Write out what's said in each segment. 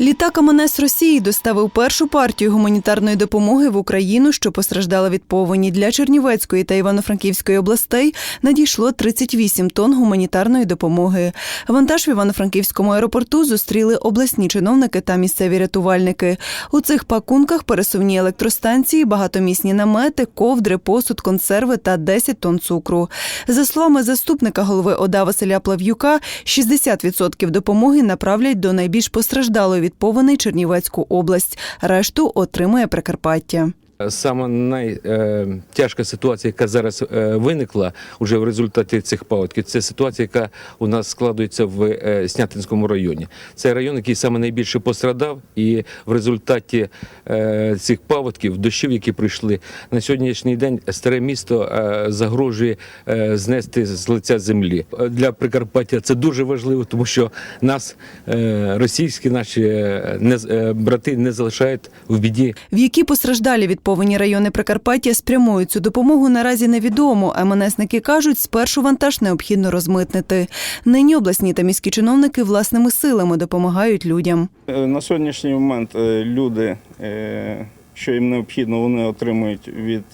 Літак МНС Росії доставив першу партію гуманітарної допомоги в Україну, що постраждала від повені. Для Чернівецької та Івано-Франківської областей надійшло 38 тонн гуманітарної допомоги. Вантаж в Івано-Франківському аеропорту зустріли обласні чиновники та місцеві рятувальники. У цих пакунках пересувні електростанції, багатомісні намети, ковдри, посуд, консерви та 10 тонн цукру. За словами заступника голови ОДА Василя Плав'юка, 60% допомоги направлять до найбільш постраждалої від Чернівецьку область. Решту отримує Прикарпаття. Саме найтяжка ситуація, яка зараз е, виникла уже в результаті цих паводків, це ситуація, яка у нас складується в е, Снятинському районі. Це район, який саме найбільше пострадав, і в результаті е, цих паводків, дощів, які прийшли на сьогоднішній день, старе місто е, загрожує е, знести з лиця землі. Е, Для Прикарпаття це дуже важливо, тому що нас е, російські наші е, е, брати не залишають в біді В які постраждалі від повені райони Прикарпаття спрямують цю допомогу наразі невідомо. МНСники кажуть, спершу вантаж необхідно розмитнити. Нині обласні та міські чиновники власними силами допомагають людям. Е, На сьогоднішній момент е, люди, е, що їм необхідно, вони отримують від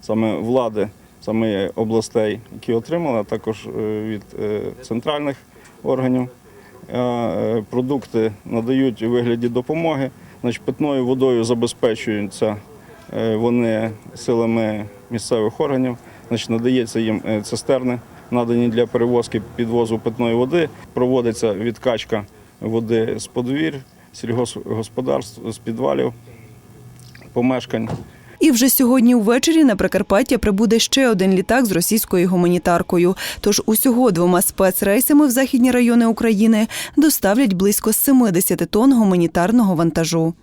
саме влади, саме областей, які отримали, а також від центральних органів. Продукти надають у вигляді допомоги. Значить, питною водою забезпечуються вони силами місцевих органів. Значить, надається їм е, цистерни, надані для перевозки підвозу питної води. Проводиться відкачка води з подвір, сільгоспгосподарств, з підвалів, помешкань. І вже сьогодні ввечері на Прикарпаття прибуде ще один літак з російською гуманітаркою. Тож усього двома спецрейсами в західні райони України доставлять близько 70 тонн гуманітарного вантажу.